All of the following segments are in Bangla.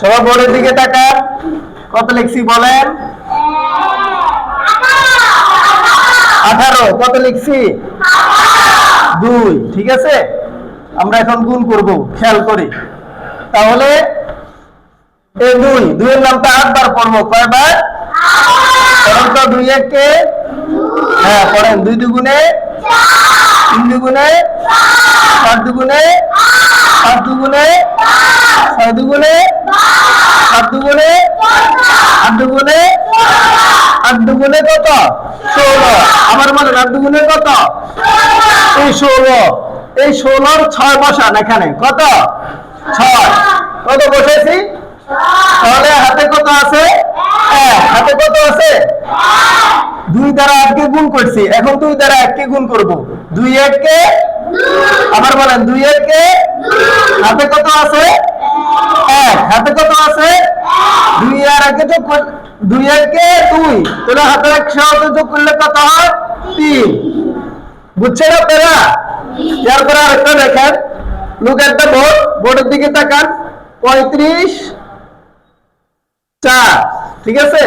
সবাই বোর্ডের দিকে তাকান। কত লিখছি বলেন? আঠারো। কত লিখছি? দুই। ঠিক আছে? আমরা এখন গুণ করব, খেয়াল করি। তাহলে এই দুই, দুইয়ের নামটা আটবার পড়ব। কয়বার? পড়েন তো দুই এককে হ্যাঁ পড়েন। দুই দুগুণে তিন দুগুণে চার দুগুণে পাঁচ দুগুণে ছয় দুগুণে সাত দুগুণে আট দুগুণে আট দুগুণে কত? ষোলো। আমার মনে আট দুগুণে কত? এই ষোলো। এই ষোলোর ছয় বসান এখানে। কত? ছয়। কত বসেছি? তাহলে হাতে কত আছে? হাতে কত আছে? দুই দ্বারা এককে গুণ করছি। এখন দুই দ্বারা এককে গুণ করব। দুই এককে? আবার বলেন, দুই এককে? হাতে কত আছে? এক। হাতে কত আছে? দুই আর একে যোগ দুই একে দুই। তাহলে হাতে এক সাথে যোগ করলে কত হয়? তিন। বুঝছেন আপনারা? এরপরে আরেকটা দেখেন। লুক একটা বোর্ড বোর্ডের দিকে তাকান। পঁয়ত্রিশ চার। ঠিক আছে?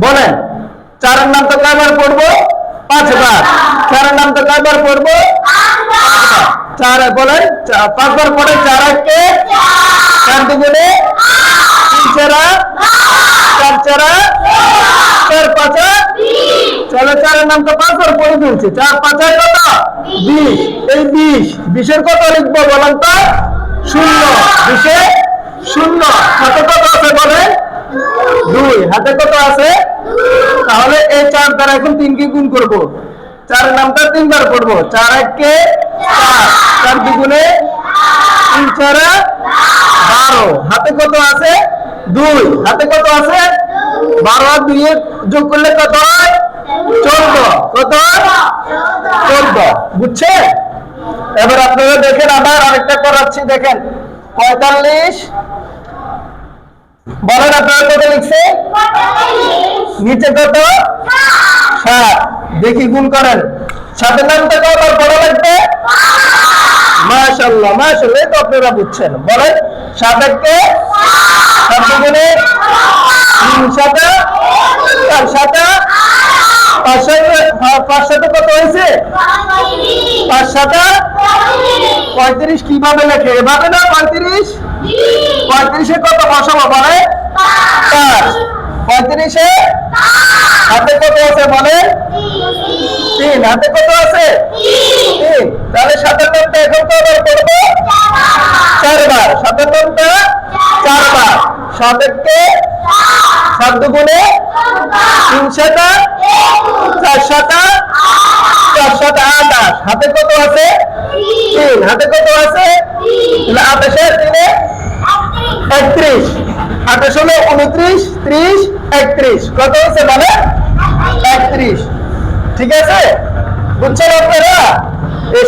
বলেন চারের নাম তো কয়বার পড়ব? পাঁচবার। চারের নাম তো কয়বার পড়ব। চার বলেন পাঁচবার পড়ে চার একে চার দুগুণে তিন চারা, চার চারা, চার পাঁচা। চলো চারের নাম তো পাঁচবার পড়ে ফেলছে। চার পাঁচায় কত? বিশ। এই বিশ, বিশের কত লিখব বলেন তো? শূন্য। বিশে শূন্য। হাতে কত আছে বলেন? দুই। হাতে কত আছে? তাহলে এই চার দ্বারা এখন তিনকে গুণ করব। চার নামটা তিনবার পড়ব। চার এককে চার চার দুগুণে তিন চারা বারো। হাতে কত আছে? দুই। হাতে কত আছে? বারো। আর দুই যোগ করলে কত হয়? চোদ্দ। কত চোদ্দ। বুঝছে? এবার আপনারা দেখেন আবার আরেকটা করাচ্ছি দেখেন। পঁয়তাল্লিশ। বলেন আপনারা কত লিখছে? নিচে কত? সাত। দেখি গুণ করেন। সাথে নামটা কবার পড়া লাগবে? মাশাল্লাহ মাশাল্লাহ তো আপনারা বুঝছেন। বলেন সাত সাথে সাথে কত হয়েছে? পঁয়ত্রিশ। কীভাবে লেখে? এভাবে না, পঁয়ত্রিশ? পঁয়ত্রিশে কত? বসাবো বলে পাঁচ পঁয়ত্রিশে হাতে কত আছে বলে তিন হাতে কত আছে? তিন। তাহলে সাতান্নটা এখন কবার করব? চারবার। সাতান্নটা চারবার। সাতেরকে সাত দুগুণে তিন সাতা চার সাতা চার সাতা আঠাশ হাতে কত আছে? তিন। হাতে কত আছে? আঠাশে তিনে একত্রিশ। আঠাশ হলো উনত্রিশ, ত্রিশ, একত্রিশ। কত হচ্ছে মানে? ঠিক আছে? বুঝছেন আপনারা?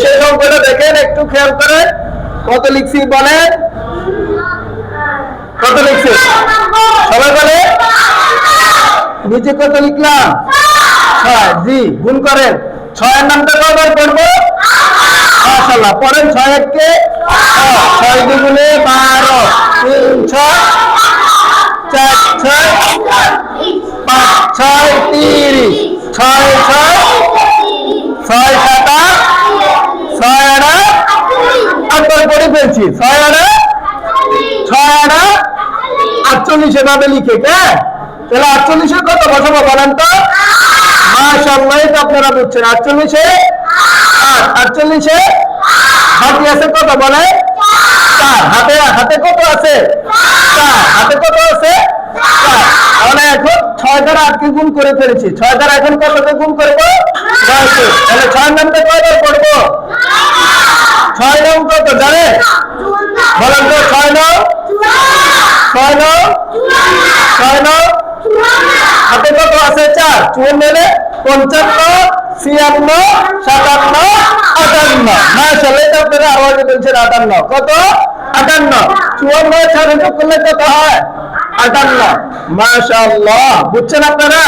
সেই অঙ্কটা দেখেন, একটু খেয়াল করেন। কত লিখছি বলেন কত লিখছি? সবাই বলে? নিচে কত লিখলাম? ছয়। জি, গুণ করেন। ছয়ের নামটা কয়বার করব পড়েন ছয় এককে? ছয় দুগুণে বারো। তিন, ছয়। চার, ছয়। পাঁচ, ছয়, তিরিশ। ছয় ছয় ছয় সাতা ছয় আনা আটবার পড়ে ফেলছি। ছয় আনা ছয় আনা আটচল্লিশ এভাবে লিখে, কে? তাহলে আটচল্লিশে কত বসাবো বলেন তো? মাশাল্লাহ তো আপনারা বুঝছেন। আটচল্লিশে আট, আটচল্লিশে বাকি আছে কত বলে? চার। হাতে হাতে কত আছে চার হাতে কত আছে চার তাহলে এখন আটকে গুণ করে ফেলেছি। ছয় দ্বারা এখন কতকে গুণ করব? তাহলে ছয় নামটা কয়বার পড়ব? ছয় নং কত? জানে? বলেন তো, ছয় নং ছয় নং ছয় নং হাতে কত আছে? চার। চুয়ান্ন পঞ্চান্ন, ছিয়ান্ন, সাতান্ন, আটান্ন। মাসালে তো আপনারা আওয়াজে বলছেন আটান্ন। কত? আটান্ন। চুয়ান্ন ছাড়ে করলে কত হয়? আটান্ন মাশাআল্লাহ। বুঝছেন আপনারা?